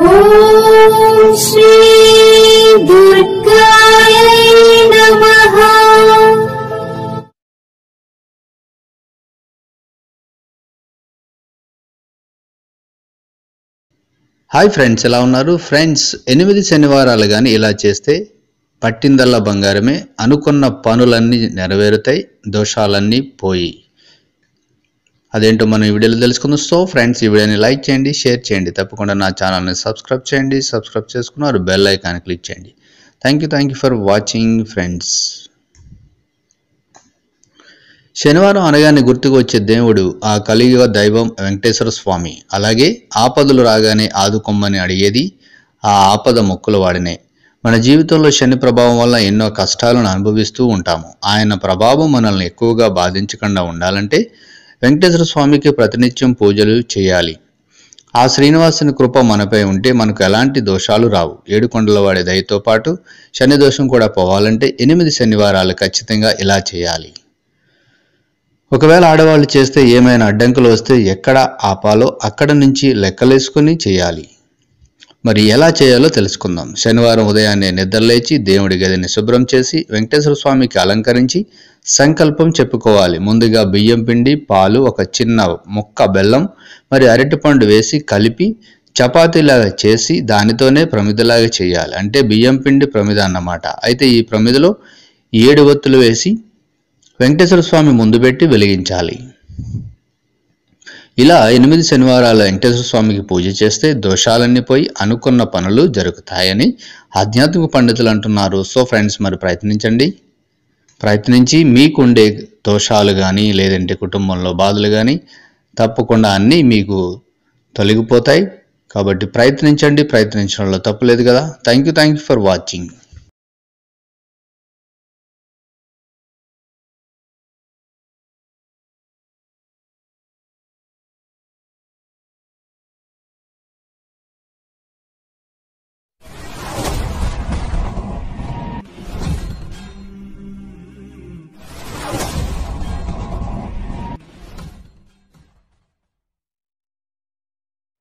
ॐ श्री दुर्गायै नमः hi friends ఎలా ఉన్నారు ఫ్రెండ్స్ ఎనిమిది శనివారాలు కానీ ఇలా చేస్తే పట్టిందల్లా బంగారమే అనుకున్న పనులన్నీ నెరవేరుతాయి దోషాలన్నీ పోయి అదేంటో మనం ఈ వీడియోలో తెలుసుకుందాం. సో ఫ్రెండ్స్ ఈ వీడియోని లైక్ చేయండి షేర్ చేయండి. తప్పకుండా నా ఛానల్ని సబ్స్క్రైబ్ చేయండి. సబ్స్క్రైబ్ చేసుకున్నారు బెల్ ఐకాన్ క్లిక్ చేయండి. Thank you thank you for watching friends శనివారం అనగానే గుర్తుకు వచ్చే దేవుడు ఆ కలియుగ దైవం వెంకటేశ్వర స్వామి. అలాగే ఆపదలు రాగానే ఆదుకొమ్మని అడిగేది ఆ ఆపద మొక్కుల వాడినే. మన జీవితంలో శని ప్రభావం వల్ల ఎన్నో కష్టాలను అనుభవిస్తూ ఉంటాము. ఆయన ప్రభావం మనల్ని ఎక్కువగా బాధించకుండా ఉండాలంటే వెంకటేశ్వర స్వామికి ప్రతినిత్యం పూజలు చేయాలి. ఆ శ్రీనివాసుని కృప మనపై ఉంటే మనకు ఎలాంటి దోషాలు రావు. ఏడుకొండల వాడి దయతో పాటు శని దోషం కూడా పోవాలంటే ఎనిమిది శనివారాలు ఖచ్చితంగా ఇలా చేయాలి. ఒకవేళ ఆడవాళ్ళు చేస్తే ఏమైనా అడ్డంకులు వస్తే ఎక్కడ ఆపాలో అక్కడ నుంచి లెక్కలేసుకుని చేయాలి. మరి ఎలా చేయాలో తెలుసుకుందాం. శనివారం ఉదయాన్నే నిద్రలేచి దేవుడి గదిని శుభ్రం చేసి వెంకటేశ్వర స్వామికి అలంకరించి సంకల్పం చెప్పుకోవాలి. ముందుగా బియ్యం పిండి పాలు ఒక చిన్న ముక్క బెల్లం మరి అరటిపండు వేసి కలిపి చపాతీలాగా చేసి దానితోనే ప్రమిదలాగా చేయాలి. అంటే బియ్యం పిండి ప్రమిద అన్నమాట. అయితే ఈ ప్రమిదలో ఏడు ఒత్తులు వేసి వెంకటేశ్వర స్వామి ముందు పెట్టి వెలిగించాలి. ఇలా ఎనిమిది శనివారాల వెంకటేశ్వర స్వామికి పూజ చేస్తే దోషాలన్నీ పోయి అనుకున్న పనులు జరుగుతాయని ఆధ్యాత్మిక పండితులు అంటున్నారు. సో ఫ్రెండ్స్ మరి ప్రయత్నించండి. ప్రయత్నించి మీకుండే దోషాలు కానీ లేదంటే కుటుంబంలో బాధలు కానీ తప్పకుండా అన్నీ మీకు తొలగిపోతాయి. కాబట్టి ప్రయత్నించండి ప్రయత్నించడంలో తప్పులేదు కదా. Thank you thank you for watching